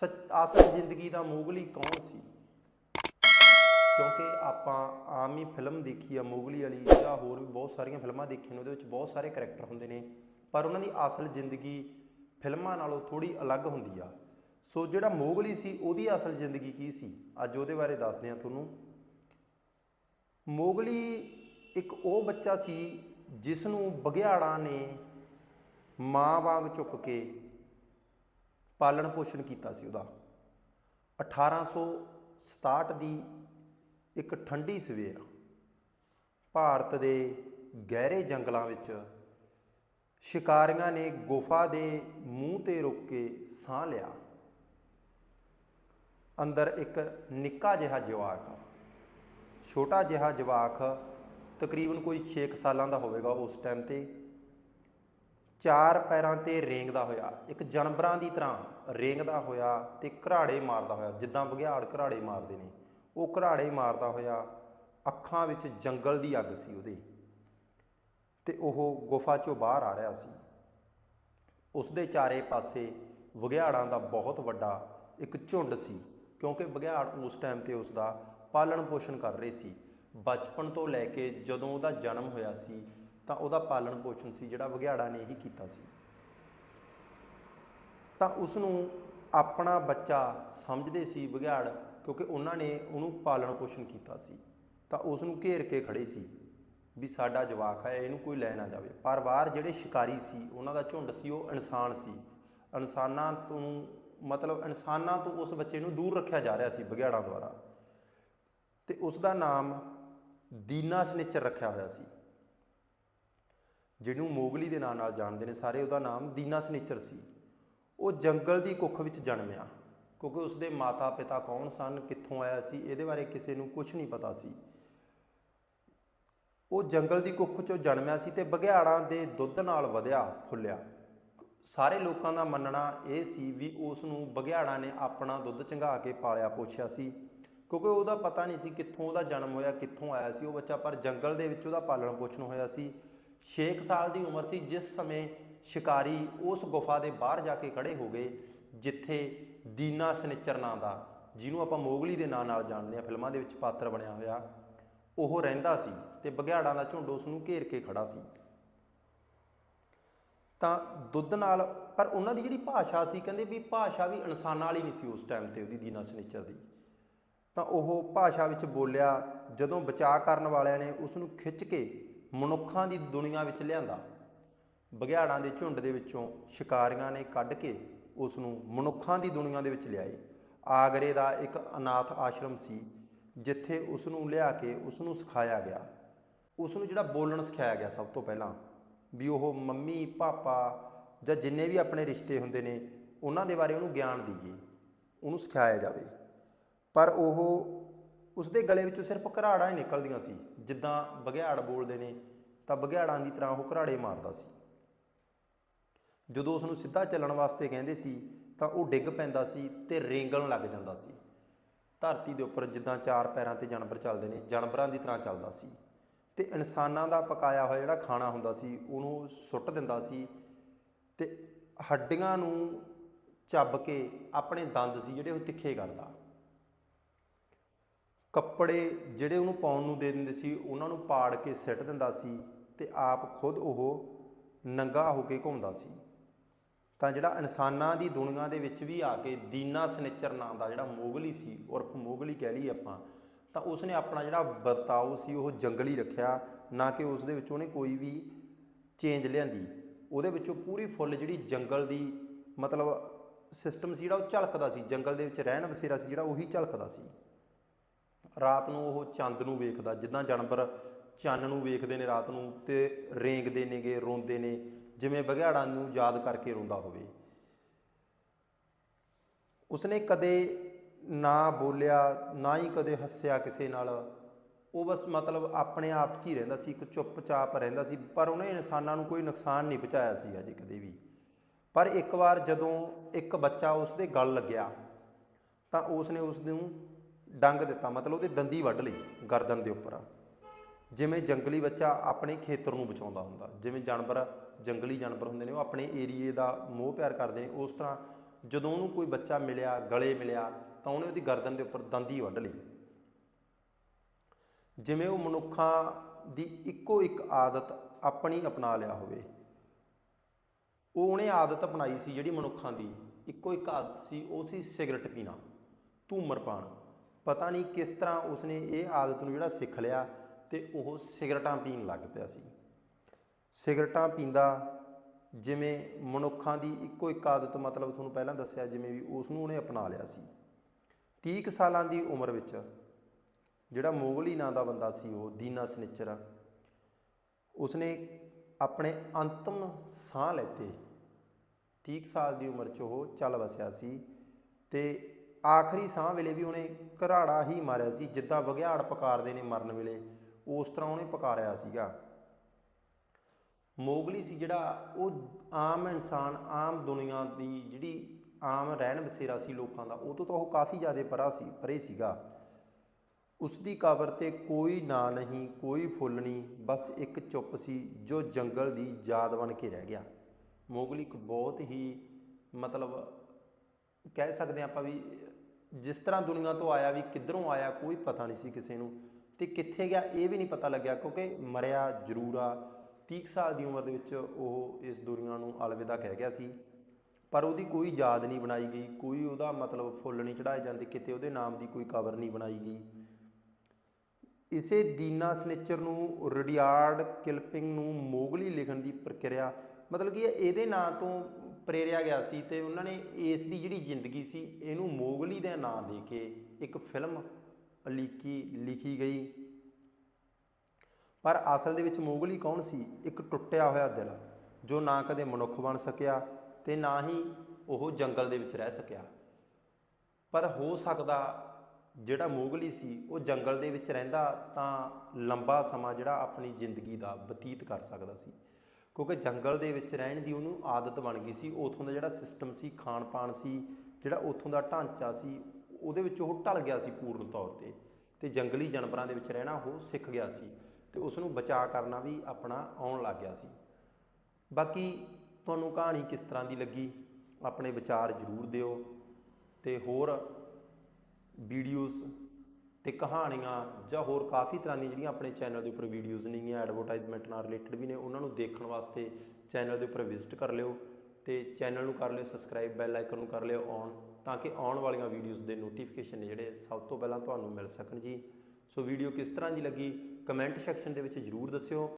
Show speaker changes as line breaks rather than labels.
ਸੱਚ- ਅਸਲ ਜ਼ਿੰਦਗੀ ਦਾ ਮੋਗਲੀ ਕੌਣ ਸੀ? ਕਿਉਂਕਿ ਆਪਾਂ ਆਮ ਹੀ ਫਿਲਮ ਦੇਖੀ ਆ, ਮੋਗਲੀ ਵਾਲੀ ਜਾਂ ਹੋਰ ਵੀ ਬਹੁਤ ਸਾਰੀਆਂ ਫਿਲਮਾਂ ਦੇਖੀਆਂ ਨੇ, ਉਹਦੇ ਵਿੱਚ ਬਹੁਤ ਸਾਰੇ ਕਰੈਕਟਰ ਹੁੰਦੇ ਨੇ, ਪਰ ਉਹਨਾਂ ਦੀ ਅਸਲ ਜ਼ਿੰਦਗੀ ਫਿਲਮਾਂ ਨਾਲੋਂ ਥੋੜੀ ਅਲੱਗ ਹੁੰਦੀ ਆ। ਸੋ ਜਿਹੜਾ ਮੋਗਲੀ ਸੀ, ਉਹਦੀ ਅਸਲ ਜ਼ਿੰਦਗੀ ਕੀ ਸੀ? ਅੱਜ ਉਹਦੇ ਬਾਰੇ ਦੱਸਦੇ ਆ ਤੁਹਾਨੂੰ। ਮੋਗਲੀ ਇੱਕ ਉਹ ਬੱਚਾ ਸੀ ਜਿਸ ਨੂੰ ਬਘਿਆੜਾਂ ਨੇ ਮਾਂ ਵਾਂਗ ਚੁੱਕ ਕੇ ਪਾਲਣ ਪੋਸ਼ਣ ਕੀਤਾ ਸੀ ਉਹਦਾ। 1867 ਦੀ ਇੱਕ ਠੰਡੀ ਸਵੇਰ ਭਾਰਤ ਦੇ ਗਹਿਰੇ ਜੰਗਲਾਂ ਵਿੱਚ ਸ਼ਿਕਾਰੀਆਂ ਨੇ ਗੁਫਾ ਦੇ ਮੂੰਹ ਤੇ ਰੁਕ ਕੇ ਸਾਹ ਲਿਆ। ਅੰਦਰ ਇੱਕ ਨਿੱਕਾ ਜਿਹਾ ਜਵਾਕ, ਛੋਟਾ ਜਿਹਾ ਜਵਾਕ ਤਕਰੀਬਨ ਕੋਈ 6 ਸਾਲਾਂ ਦਾ ਹੋਵੇਗਾ ਉਸ ਟਾਈਮ ਤੇ। ਚਾਰ ਪੈਰਾਂ ਤੇ ਰੇਂਗਦਾ ਹੋਇਆ, ਇੱਕ ਜਾਨਵਰਾਂ ਦੀ ਤਰ੍ਹਾਂ ਰੇਂਗਦਾ ਹੋਇਆ ਤੇ ਘਰਾੜੇ ਮਾਰਦਾ ਹੋਇਆ, ਜਿੱਦਾਂ ਬਘਿਆੜ ਘਰਾੜੇ ਮਾਰਦੇ ਨੇ, ਉਹ ਘਰਾੜੇ ਮਾਰਦਾ ਹੋਇਆ ਅੱਖਾਂ ਵਿੱਚ ਜੰਗਲ ਦੀ ਅੱਗ ਸੀ ਉਹਦੇ। ਤੇ ਉਹ ਗੁਫਾ ਚੋਂ ਬਾਹਰ ਆ ਰਿਹਾ ਸੀ। ਉਸ ਦੇ ਚਾਰੇ ਪਾਸੇ ਬਘਿਆੜਾਂ ਦਾ ਬਹੁਤ ਵੱਡਾ ਇੱਕ ਝੁੰਡ ਸੀ, ਕਿਉਂਕਿ ਬਘਿਆੜ ਉਸ ਟਾਈਮ ਤੇ ਉਸ ਦਾ ਪਾਲਣ ਪੋਸ਼ਣ ਕਰ ਰਹੇ ਸੀ। ਬਚਪਨ ਤੋਂ ਲੈ ਕੇ ਜਦੋਂ ਉਹਦਾ ਜਨਮ ਹੋਇਆ ਸੀ, ਤਾਂ ਉਹਦਾ ਪਾਲਣ ਪੋਸ਼ਣ ਸੀ ਜਿਹੜਾ ਬਘਿਆੜਾਂ ਨੇ ਹੀ ਕੀਤਾ ਸੀ। ਤਾਂ ਉਸ ਨੂੰ ਆਪਣਾ ਬੱਚਾ ਸਮਝਦੇ ਸੀ ਬਘਿਆੜ ਕਿਉਂਕਿ ਉਹਨਾਂ ਨੇ ਉਹਨੂੰ ਪਾਲਣ ਪੋਸ਼ਣ ਕੀਤਾ ਸੀ। ਤਾਂ ਉਸ ਨੂੰ ਘੇਰ ਕੇ ਖੜੇ ਸੀ ਵੀ ਸਾਡਾ ਜਵਾਕ ਹੈ, ਇਹਨੂੰ ਕੋਈ ਲੈ ਨਾ ਜਾਵੇ। ਪਰ ਬਾਹਰ ਜਿਹੜੇ ਸ਼ਿਕਾਰੀ ਸੀ, ਉਹਨਾਂ ਦਾ ਝੁੰਡ ਸੀ, ਉਹ ਇਨਸਾਨ ਸੀ। ਇਨਸਾਨਾਂ ਤੋਂ ਮਤਲਬ ਇਨਸਾਨਾਂ ਤੋਂ ਉਸ ਬੱਚੇ ਨੂੰ ਦੂਰ ਰੱਖਿਆ ਜਾ ਰਿਹਾ ਸੀ ਬਘਿਆੜਾਂ ਦੁਆਰਾ। ਤੇ ਉਸ ਦਾ ਨਾਮ ਦੀਨਾ ਸਨਿਚਰ ਰੱਖਿਆ ਹੋਇਆ ਸੀ। ਜਿਹਨੂੰ ਮੋਗਲੀ ਦੇ ਨਾਂ ਨਾਲ ਜਾਣਦੇ ਨੇ ਸਾਰੇ, ਉਹਦਾ ਨਾਮ ਦੀਨਾ ਸਨਿਚਰ ਸੀ। ਉਹ ਜੰਗਲ ਦੀ ਕੁੱਖ ਵਿੱਚ ਜਨਮਿਆ ਕਿਉਂਕਿ ਉਸਦੇ ਮਾਤਾ ਪਿਤਾ ਕੌਣ ਸਨ, ਕਿੱਥੋਂ ਆਇਆ ਸੀ, ਇਹਦੇ ਬਾਰੇ ਕਿਸੇ ਨੂੰ ਕੁਝ ਨਹੀਂ ਪਤਾ ਸੀ। ਉਹ ਜੰਗਲ ਦੀ ਕੁੱਖ ਚੋਂ ਜਨਮਿਆ ਸੀ ਤੇ ਬਘਿਆੜਾਂ ਦੇ ਦੁੱਧ ਨਾਲ ਵਧਿਆ, ਫੁੱਲਿਆ। ਸਾਰੇ ਲੋਕਾਂ ਦਾ ਮੰਨਣਾ ਇਹ ਸੀ ਵੀ ਉਸ ਨੂੰ ਬਘਿਆੜਾਂ ਨੇ ਆਪਣਾ ਦੁੱਧ ਚੰਗਾ ਕੇ ਪਾਲਿਆ ਪੋਛਿਆ ਸੀ। ਕਿਉਂਕਿ ਉਹਦਾ ਪਤਾ ਨਹੀਂ ਸੀ ਕਿੱਥੋਂ ਉਹਦਾ ਜਨਮ ਹੋਇਆ, ਕਿੱਥੋਂ ਆਇਆ ਸੀ ਉਹ ਬੱਚਾ, ਪਰ ਜੰਗਲ ਦੇ ਵਿੱਚ ਉਹਦਾ ਪਾਲਣ ਪੋਸ਼ਣ ਹੋਇਆ ਸੀ। 6 ਸਾਲ ਦੀ ਉਮਰ ਸੀ, ਜਿਸ ਸਮੇਂ ਸ਼ਿਕਾਰੀ ਉਸ ਗੁਫਾ ਦੇ ਬਾਹਰ ਜਾ ਕੇ ਖੜੇ ਹੋ ਗਏ, ਜਿੱਥੇ ਦੀਨਾ ਸਨਿਚਰ ਨਾਂ ਦਾ, ਜਿਹਨੂੰ ਆਪਾਂ ਮੋਗਲੀ ਦੇ ਨਾਂ ਨਾਲ ਜਾਣਦੇ ਆ ਫਿਲਮਾਂ ਦੇ ਵਿੱਚ ਪਾਤਰ ਬਣਿਆ ਹੋਇਆ, ਉਹ ਰਹਿੰਦਾ ਸੀ ਤੇ ਬਘਿਆੜਾਂ ਦਾ ਝੁੰਡ ਉਸ ਨੂੰ ਘੇਰ ਕੇ ਖੜਾ ਸੀ। ਤਾਂ ਦੁੱਧ ਨਾਲ, ਪਰ ਉਹਨਾਂ ਦੀ ਜਿਹੜੀ ਭਾਸ਼ਾ ਸੀ, ਕਹਿੰਦੇ ਵੀ ਭਾਸ਼ਾ ਵੀ ਇਨਸਾਨਾਂ ਵਾਲੀ ਨਹੀਂ ਸੀ ਉਸ ਟਾਈਮ ਤੇ ਉਹਦੀ ਦੀਨਾ ਸਨੇਚਰ ਦੀ। ਤਾਂ ਉਹ ਭਾਸ਼ਾ ਵਿੱਚ ਬੋਲਿਆ, ਜਦੋਂ ਬਚਾਅ ਕਰਨ ਵਾਲਿਆਂ ਨੇ ਉਸ ਨੂੰ ਖਿੱਚ ਕੇ ਮਨੁੱਖਾਂ ਦੀ ਦੁਨੀਆ ਵਿੱਚ ਲਿਆਂਦਾ ਬਘਿਆੜਾਂ ਦੇ ਝੁੰਡ ਦੇ ਵਿੱਚੋਂ ਸ਼ਿਕਾਰੀਆਂ ਨੇ ਕੱਢ ਕੇ ਉਸ ਨੂੰ ਮਨੁੱਖਾਂ ਦੀ ਦੁਨੀਆ ਦੇ ਵਿੱਚ ਲਿਆਏ। ਆਗਰੇ ਦਾ ਇੱਕ ਅਨਾਥ ਆਸ਼ਰਮ ਸੀ, ਜਿੱਥੇ ਉਸ ਨੂੰ ਲਿਆ ਕੇ ਉਸ ਨੂੰ ਸਿਖਾਇਆ ਗਿਆ। ਉਸ ਨੂੰ ਜਿਹੜਾ ਬੋਲਣ ਸਿਖਾਇਆ ਗਿਆ ਸਭ ਤੋਂ ਪਹਿਲਾਂ, ਵੀ ਉਹ ਮੰਮੀ, ਪਾਪਾ ਜਾਂ ਜਿੰਨੇ ਵੀ ਆਪਣੇ ਰਿਸ਼ਤੇ ਹੁੰਦੇ ਨੇ, ਉਹਨਾਂ ਦੇ ਬਾਰੇ ਉਹਨੂੰ ਗਿਆਨ ਦੀਏ ਉਹਨੂੰ ਸਿਖਾਇਆ ਜਾਵੇ। ਪਰ ਉਹ ਉਸਦੇ ਗਲੇ ਵਿੱਚੋਂ ਸਿਰਫ ਘਰਾੜਾਂ ਹੀ ਨਿਕਲਦੀਆਂ ਸੀ। ਜਿੱਦਾਂ ਬਘਿਆੜ ਬੋਲਦੇ ਨੇ, ਤਾਂ ਬਘਿਆੜਾਂ ਦੀ ਤਰ੍ਹਾਂ ਉਹ ਘਰਾੜੇ ਮਾਰਦਾ ਸੀ। ਜਦੋਂ ਉਸ ਨੂੰ ਸਿੱਧਾ ਚੱਲਣ ਵਾਸਤੇ ਕਹਿੰਦੇ ਸੀ, ਤਾਂ ਉਹ ਡਿੱਗ ਪੈਂਦਾ ਸੀ ਤੇ ਰੇਂਗਣ ਲੱਗ ਜਾਂਦਾ ਸੀ। ਧਰਤੀ ਦੇ ਉੱਪਰ ਜਿੱਦਾਂ ਚਾਰ ਪੈਰਾਂ ਤੇ ਜਾਨਵਰ ਚੱਲਦੇ ਨੇ, ਜਾਨਵਰਾਂ ਦੀ ਤਰ੍ਹਾਂ ਚੱਲਦਾ ਸੀ। ਤੇ ਇਨਸਾਨਾਂ ਦਾ ਪਕਾਇਆ ਹੋਇਆ ਜਿਹੜਾ ਖਾਣਾ ਹੁੰਦਾ ਸੀ, ਉਹਨੂੰ ਸੁੱਟ ਦਿੰਦਾ ਸੀ ਤੇ ਹੱਡੀਆਂ ਨੂੰ ਚੱਬ ਕੇ ਆਪਣੇ ਦੰਦ ਸੀ ਜਿਹੜੇ ਉਹ ਤਿੱਖੇ ਕਰਦਾ। ਕੱਪੜੇ ਜਿਹੜੇ ਉਹਨੂੰ ਪਾਉਣ ਨੂੰ ਦੇ ਦਿੰਦੇ ਸੀ, ਉਹਨਾਂ ਨੂੰ ਪਾੜ ਕੇ ਸਿੱਟ ਦਿੰਦਾ ਸੀ ਤੇ ਆਪ ਖੁਦ ਉਹ ਨੰਗਾ ਹੋ ਕੇ ਘੁੰਮਦਾ ਸੀ। ਤਾਂ ਜਿਹੜਾ ਇਨਸਾਨਾਂ ਦੀ ਦੁਨੀਆ ਦੇ ਵਿੱਚ ਵੀ ਆ ਕੇ ਦੀਨਾ ਸਨੇਚਰ ਨਾਂ ਦਾ ਜਿਹੜਾ ਮੋਗਲੀ ਸੀ, ਉਰਫ ਮੋਗਲੀ ਕਹਿ ਲਈ ਆਪਾਂ, ਤਾਂ ਉਸਨੇ ਆਪਣਾ ਜਿਹੜਾ ਵਰਤਾਓ ਸੀ, ਉਹ ਜੰਗਲੀ ਰੱਖਿਆ, ਨਾ ਕਿ ਉਸ ਦੇ ਵਿੱਚ ਉਹਨੇ ਕੋਈ ਵੀ ਚੇਂਜ ਲਿਆਂਦੀ। ਉਹਦੇ ਵਿੱਚੋਂ ਪੂਰੀ ਫੁੱਲ ਜਿਹੜੀ ਜੰਗਲ ਦੀ ਮਤਲਬ ਸਿਸਟਮ ਸੀ ਜਿਹੜਾ ਉਹ ਝਲਕਦਾ ਸੀ, ਜੰਗਲ ਦੇ ਵਿੱਚ ਰਹਿਣ ਬਸੇਰਾ ਸੀ ਜਿਹੜਾ ਉਹੀ ਝਲਕਦਾ ਸੀ। ਰਾਤ ਨੂੰ ਉਹ ਚੰਦ ਨੂੰ ਵੇਖਦਾ, ਜਿੱਦਾਂ ਜਾਨਵਰ ਚੰਨ ਨੂੰ ਵੇਖਦੇ ਨੇ ਰਾਤ ਨੂੰ ਤੇ ਰੇਂਗਦੇ ਨੇਗੇ, ਰੋਂਦੇ ਨੇ ਜਿਵੇਂ ਬਘਿਆੜਾਂ ਨੂੰ ਯਾਦ ਕਰਕੇ ਰੋਂਦਾ ਹੋਵੇ। ਉਸਨੇ ਕਦੇ ਨਾ ਬੋਲਿਆ, ਨਾ ਹੀ ਕਦੇ ਹੱਸਿਆ ਕਿਸੇ ਨਾਲ। ਉਹ ਬਸ ਮਤਲਬ ਆਪਣੇ ਆਪ 'ਚ ਹੀ ਰਹਿੰਦਾ ਸੀ, ਇੱਕ ਚੁੱਪਚਾਪ ਰਹਿੰਦਾ ਸੀ, ਪਰ ਉਹਨੇ ਇਨਸਾਨਾਂ ਨੂੰ ਕੋਈ ਨੁਕਸਾਨ ਨਹੀਂ ਪਹੁੰਚਾਇਆ ਸੀ ਅਜੇ ਕਦੇ ਵੀ। ਪਰ ਇੱਕ ਵਾਰ ਜਦੋਂ ਇੱਕ ਬੱਚਾ ਉਸਦੇ ਗਲ ਲੱਗਿਆ, ਤਾਂ ਉਸਨੇ ਉਸ ਨੂੰ ਡੰਗ ਦਿੱਤਾ, ਮਤਲਬ ਉਹਦੇ ਦੰਦੀ ਵੱਢ ਲਈ ਗਰਦਨ ਦੇ ਉੱਪਰ। ਜਿਵੇਂ ਜੰਗਲੀ ਬੱਚਾ ਆਪਣੇ ਖੇਤਰ ਨੂੰ ਬਚਾਉਂਦਾ ਹੁੰਦਾ, ਜਿਵੇਂ ਜਾਨਵਰ ਜੰਗਲੀ ਜਾਨਵਰ ਹੁੰਦੇ ਨੇ, ਉਹ ਆਪਣੇ ਏਰੀਏ ਦਾ ਮੋਹ ਪਿਆਰ ਕਰਦੇ ਨੇ। ਉਸ ਤਰ੍ਹਾਂ ਜਦੋਂ ਉਹਨੂੰ ਕੋਈ ਬੱਚਾ ਮਿਲਿਆ, ਗਲੇ ਮਿਲਿਆ, ਤਾਂ ਉਹਨੇ ਉਹਦੀ ਗਰਦਨ ਦੇ ਉੱਪਰ ਦੰਦੀ ਵੱਢ ਲਈ। ਜਿਵੇਂ ਉਹ ਮਨੁੱਖਾਂ ਦੀ ਇੱਕੋ ਇੱਕ ਆਦਤ ਆਪਣੀ ਅਪਣਾ ਲਿਆ ਹੋਵੇ। ਉਹ ਉਹਨੇ ਆਦਤ ਅਪਣਾਈ ਸੀ ਜਿਹੜੀ ਮਨੁੱਖਾਂ ਦੀ। ਇੱਕੋ ਇੱਕ ਆਦਤ ਸੀ, ਉਹ ਸੀ ਸਿਗਰਟ ਪੀਣਾ, ਧੂਮਰ ਧੂਮਰਪਾਨ ਪਤਾ ਨਹੀਂ ਕਿਸ ਤਰ੍ਹਾਂ ਉਸਨੇ ਇਹ ਆਦਤ ਨੂੰ ਜਿਹੜਾ ਸਿੱਖ ਲਿਆ ਤੇ ਉਹ ਸਿਗਰਟਾਂ ਪੀਣ ਲੱਗ ਪਿਆ ਸੀ। ਸਿਗਰਟਾਂ ਪੀਂਦਾ, ਜਿਵੇਂ ਮਨੁੱਖਾਂ ਦੀ ਇੱਕੋ ਇੱਕ ਆਦਤ ਮਤਲਬ ਤੁਹਾਨੂੰ ਪਹਿਲਾਂ ਦੱਸਿਆ, ਜਿਵੇਂ ਵੀ ਉਸ ਨੂੰ ਉਹਨੇ ਅਪਣਾ ਲਿਆ ਸੀ। 30 ਕੁ ਸਾਲਾਂ ਦੀ ਉਮਰ ਵਿੱਚ ਜਿਹੜਾ ਮੋਗਲੀ ਨਾਂ ਦਾ ਬੰਦਾ ਸੀ ਉਹ, ਦੀਨਾ ਸਨਿਚਰ, ਉਸਨੇ ਆਪਣੇ ਅੰਤਮ ਸਾਹ ਲੈਤੇ। 30 ਕੁ ਸਾਲ ਦੀ ਉਮਰ 'ਚ ਉਹ ਚੱਲ ਵਸਿਆ ਸੀ ਤੇ ਆਖਰੀ ਸਾਹ ਵੇਲੇ ਵੀ ਉਹਨੇ ਘਰਾੜਾ ਹੀ ਮਾਰਿਆ ਸੀ, ਜਿੱਦਾਂ ਬਘਿਆੜ ਪਕਾਰਦੇ ਨੇ ਮਰਨ ਵੇਲੇ, ਉਸ ਤਰ੍ਹਾਂ ਉਹਨੇ ਪਕਾਰਿਆ ਸੀਗਾ। ਮੋਗਲੀ ਸੀ ਜਿਹੜਾ ਉਹ ਆਮ ਇਨਸਾਨ, ਆਮ ਦੁਨੀਆ ਦੀ ਜਿਹੜੀ ਆਮ ਰਹਿਣ ਬਸੇਰਾ ਸੀ ਲੋਕਾਂ ਦਾ, ਉਹ ਤੋਂ ਤਾਂ ਉਹ ਕਾਫੀ ਜ਼ਿਆਦਾ ਪਰਾ ਸੀ, ਪਰੇ ਸੀਗਾ। ਉਸ ਦੀ ਕਬਰ ਤੇ ਕੋਈ ਨਾਂ ਨਹੀਂ, ਕੋਈ ਫੁੱਲ ਨਹੀਂ, ਬਸ ਇੱਕ ਚੁੱਪ ਸੀ ਜੋ ਜੰਗਲ ਦੀ ਯਾਦ ਬਣ ਕੇ ਰਹਿ ਗਿਆ। ਮੋਗਲੀ ਇੱਕ ਬਹੁਤ ਹੀ ਮਤਲਬ ਕਹਿ ਸਕਦੇ ਹਾਂ ਆਪਾਂ ਵੀ ਜਿਸ ਤਰ੍ਹਾਂ ਦੁਨੀਆ ਤੋਂ ਆਇਆ ਵੀ ਕਿੱਧਰੋਂ ਆਇਆ ਕੋਈ ਪਤਾ ਨਹੀਂ ਸੀ ਕਿਸੇ ਨੂੰ ਤੇ ਕਿੱਥੇ ਗਿਆ ਇਹ ਵੀ ਨਹੀਂ ਪਤਾ ਲੱਗਿਆ ਕਿਉਂਕਿ ਮਰਿਆ ਜ਼ਰੂਰ ਆ। 30 ਕੁ ਸਾਲ ਦੀ ਉਮਰ ਦੇ ਵਿੱਚ ਉਹ ਇਸ ਦੁਨੀਆ ਨੂੰ ਅਲਵਿਦਾ ਕਹਿ ਗਿਆ ਸੀ। ਪਰ ਉਹਦੀ ਕੋਈ ਯਾਦ ਨਹੀਂ ਬਣਾਈ ਗਈ, ਕੋਈ ਉਹਦਾ ਮਤਲਬ ਫੁੱਲ ਨਹੀਂ ਚੜਾਏ ਜਾਂਦੇ, ਕਿਤੇ ਉਹਦੇ ਨਾਮ ਦੀ ਕੋਈ ਕਬਰ ਨਹੀਂ ਬਣਾਈ ਗਈ। ਇਸੇ ਦੀਨਾ ਸਨੇਚਰ ਨੂੰ, ਰਡਿਆਰਡ ਕਿਲਪਿੰਗ ਨੂੰ ਮੋਗਲੀ ਲਿਖਣ ਦੀ ਪ੍ਰਕਿਰਿਆ, ਮਤਲਬ ਕਿ ਇਹਦੇ ਨਾਂ ਤੋਂ ਪ੍ਰੇਰਿਆ ਗਿਆ ਸੀ ਤੇ ਉਹਨਾਂ ਨੇ ਇਸ ਦੀ ਜਿਹੜੀ ਜ਼ਿੰਦਗੀ ਸੀ, ਇਹਨੂੰ ਮੋਗਲੀ ਦੇ ਨਾਂ ਦੇ ਕੇ ਇੱਕ ਫਿਲਮ ਅਲੀਕੀ ਲਿਖੀ ਗਈ। ਪਰ ਅਸਲ ਦੇ ਵਿੱਚ ਮੋਗਲੀ ਕੌਣ ਸੀ? ਇੱਕ ਟੁੱਟਿਆ ਹੋਇਆ ਦਿਲ, ਜੋ ਨਾ ਕਦੇ ਮਨੁੱਖ ਬਣ ਸਕਿਆ ਤੇ ਨਾ ਹੀ ਉਹ ਜੰਗਲ ਦੇ ਵਿੱਚ ਰਹਿ ਸਕਿਆ। ਪਰ ਹੋ ਸਕਦਾ ਜਿਹੜਾ ਮੋਗਲੀ ਸੀ, ਉਹ ਜੰਗਲ ਦੇ ਵਿੱਚ ਰਹਿੰਦਾ ਤਾਂ ਲੰਬਾ ਸਮਾਂ ਜਿਹੜਾ ਆਪਣੀ ਜ਼ਿੰਦਗੀ ਦਾ ਬਤੀਤ ਕਰ ਸਕਦਾ ਸੀ। ਕਿਉਂਕਿ ਜੰਗਲ ਦੇ ਵਿੱਚ ਰਹਿਣ ਦੀ ਉਹਨੂੰ ਆਦਤ ਬਣ ਗਈ ਸੀ, ਉਥੋਂ ਦਾ ਜਿਹੜਾ ਸਿਸਟਮ ਸੀ ਖਾਣ ਪਾਣ ਸੀ, ਜਿਹੜਾ ਉਥੋਂ ਦਾ ਢਾਂਚਾ ਸੀ, ਉਹਦੇ ਵਿੱਚ ਉਹ ਢਲ ਗਿਆ ਸੀ ਪੂਰਨ ਤੌਰ ਤੇ ਤੇ ਜੰਗਲੀ ਜਾਨਵਰਾਂ ਦੇ ਵਿੱਚ ਰਹਿਣਾ ਉਹ ਸਿੱਖ ਗਿਆ ਸੀ। ਤੇ ਉਸ ਨੂੰ ਬਚਾ ਕਰਨਾ ਵੀ ਆਪਣਾ ਆਉਣ ਲੱਗ ਗਿਆ ਸੀ। ਬਾਕੀ ਤੁਹਾਨੂੰ ਕਹਾਣੀ ਕਿਸ ਤਰ੍ਹਾਂ ਦੀ ਲੱਗੀ, ਆਪਣੇ ਵਿਚਾਰ ਜ਼ਰੂਰ ਦਿਓ ਤੇ ਹੋਰ ਵੀਡੀਓਜ਼ ਤੇ ਕਹਾਣੀਆਂ ਜਾਂ ਹੋਰ ਕਾਫੀ ਤਰ੍ਹਾਂ ਦੀਆਂ ਜਿਹੜੀਆਂ ਆਪਣੇ ਚੈਨਲ ਦੇ ਉੱਪਰ ਵੀਡੀਓਜ਼ ਨੇਗੀਆਂ ਐਡਵਰਟਾਈਜ਼ਮੈਂਟ ਨਾਲ ਰਿਲੇਟਡ ਵੀ ਨੇ, ਉਹਨਾਂ ਨੂੰ ਦੇਖਣ ਵਾਸਤੇ ਚੈਨਲ ਦੇ ਉੱਪਰ ਵਿਜ਼ਿਟ ਕਰ ਲਿਓ ਤੇ ਚੈਨਲ ਨੂੰ ਕਰ ਲਿਓ ਸਬਸਕ੍ਰਾਈਬ ਬੈਲ ਆਈਕਨ ਨੂੰ ਕਰ ਲਿਓ ਔਨ ਤਾਂ ਕਿ ਆਉਣ ਵਾਲੀਆਂ ਵੀਡੀਓਜ਼ ਦੇ ਨੋਟੀਫਿਕੇਸ਼ਨ ਜਿਹੜੇ ਸਭ ਤੋਂ ਪਹਿਲਾਂ ਤੁਹਾਨੂੰ ਮਿਲ ਸਕਣ ਜੀ। ਸੋ ਵੀਡੀਓ ਕਿਸ ਤਰ੍ਹਾਂ ਦੀ ਲੱਗੀ ਕਮੈਂਟ ਸੈਕਸ਼ਨ ਦੇ ਵਿੱਚ ਜਰੂਰ ਦੱਸਿਓ।